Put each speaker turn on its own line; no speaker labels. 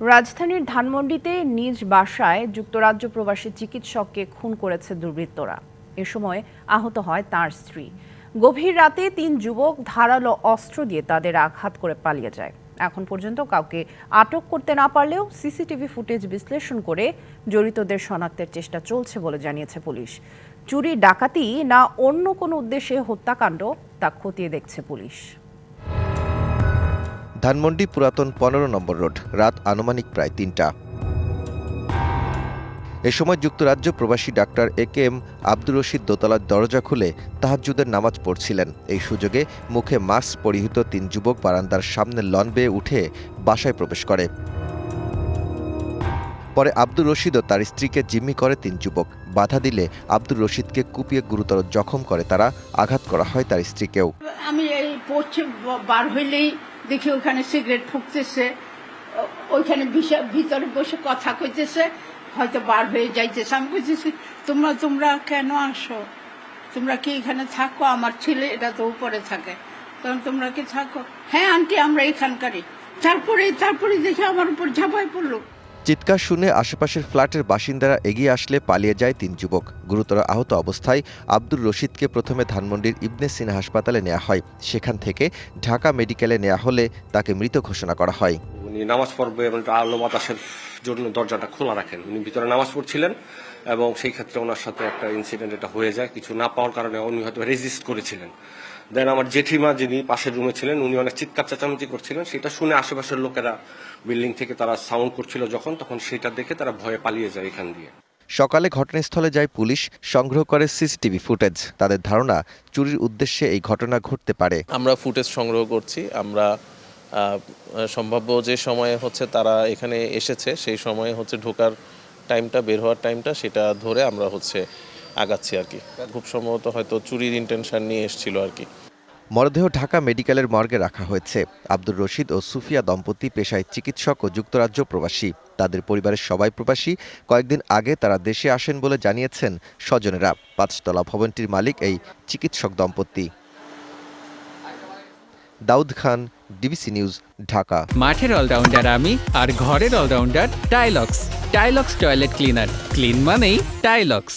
রাজধানীর ধানমন্ডিতে নিজ বাসায় যুক্তরাজ্য প্রবাসী চিকিৎসককে খুন করেছে দুর্বৃত্তরা। এ সময় আহত হয় তার স্ত্রী। গভীর রাতে তিন যুবক ধারালো অস্ত্র দিয়ে তাদের আঘাত করে পালিয়ে যায়। এখন পর্যন্ত কাউকে আটক করতে না পারলেও সিসিটিভি ফুটেজ বিশ্লেষণ করে জড়িতদের শনাক্তের চেষ্টা চলছে বলে জানিয়েছে পুলিশ। চুরি, ডাকাতি না অন্য কোনো উদ্দেশ্যে হত্যাকাণ্ড তা খতিয়ে দেখছে পুলিশ।
ধানমন্ডি পুরাতন পনেরো নম্বর রোড, রাত আনুমানিক প্রায় তিনটা। এ সময় যুক্তরাজ্য প্রবাসী doctor A K M Abdur Rashid দোতলার দরজা খুলে তাহাজ্জুদের নামাজ পড়ছিলেন। এই সুযোগে মুখে মাস্ক পরিহিত তিন যুবক বারান্দার সামনে লন বেয়ে উঠে বাসায় প্রবেশ করে। পরে আব্দুর রশিদ ও তার স্ত্রীকে জিম্মি করে তিন যুবক। বাধা দিলে আব্দুর রশিদকে কুপিয়ে গুরুতর জখম করে তারা, আঘাত করা হয় তার স্ত্রীকেও।
আমি এই পড়ছে বার হইলেই দেখি ওখানে সিগারেট ফুকতেছে। ওইখানে ভিতরে বসে কথা কইতেছে। হয়তো বার হয়ে যাইতেছে। আমি বুঝেছি তোমরা তোমরা কেন আসো? তোমরা কি এখানে থাকো? আমার ছেলে, এটা তো উপরে থাকে। তখন তোমরা কি থাকো? হ্যাঁ আন্টি, আমরা এখানকারই। তারপরে তারপরে দেখে আমার উপর ঝাঁপাই পড়ল।
চিৎকার শুনে আশেপাশের ফ্ল্যাটের বাসিন্দারা এগিয়ে আসলে পালিয়ে যায় তিন যুবক। গুরুতর আহত অবস্থায় আব্দুর রশিদকে প্রথমে ধানমন্ডির ইবনে সিনা হাসপাতালে নেওয়া হয়। সেখান থেকে ঢাকা মেডিকেলে নেওয়া হলে তাকে মৃত ঘোষণা করা হয়।
উনি নামাজ পড়বে এবং আলো বাতাসের জন্য দরজাটা খোলা রাখেন। উনি ভিতরে নামাজ পড়ছিলেন এবং সেই ক্ষেত্রে ওনার সাথে একটা ইনসিডেন্ট এটা হয়ে যায়। কিছু না পাওয়ার কারণে উনি হয়তো রেজিস্ট করেছিলেন। দেন আমার জেঠিমা যিনি পাশের রুমে ছিলেন উনি অনেক চিৎকার চেঁচামেচি করছিলেন। সেটা শুনে আশেপাশের লোকেরা বিল্ডিং থেকে তারা সাউন্ড করছিল যখন তখন সেটা দেখে তারা ভয়ে পালিয়ে যায় এখান দিয়ে।
সকালে ঘটনাস্থলে যায় পুলিশ সংগ্রহ করে সিসিটিভি ফুটেজ। তাদের ধারণা চুরির উদ্দেশ্যে এই ঘটনা ঘটতে পারে।
আমরা ফুটেজ সংগ্রহ করছি। আমরা সম্ভাব্য যে সময়ে হচ্ছে তারা এখানে এসেছে, সেই সময়ে হচ্ছে ঢোকার টাইমটা, বের হওয়ার টাইমটা, সেটা ধরে আমরা হচ্ছে আগাচ্ছি আর কি। খুব সম্ভবত হয়তো চুরির ইন্টেনশন নিয়ে এসেছিল আর কি।
মরদেহ ঢাকা মেডিকেলের মর্গে রাখা হয়েছে। আব্দুর রশিদ ও সুফিয়া দম্পতি পেশায় চিকিৎসক ও যুক্তরাজ্য প্রবাসী। তাদের পরিবারের সবাই প্রবাসী। কয়েকদিন আগে তারা দেশে আসেন বলে জানিয়েছেন স্বজনেরা। পাঁচতলা ভবনটির মালিক এই চিকিৎসক দম্পতি। Daud Khan DBC news, Dhaka.
মাঠের অলরাউন্ডার আমি আর ঘরের allrounder Tilex. Tilex toilet cleaner. Clean মানেই টাইলক্স।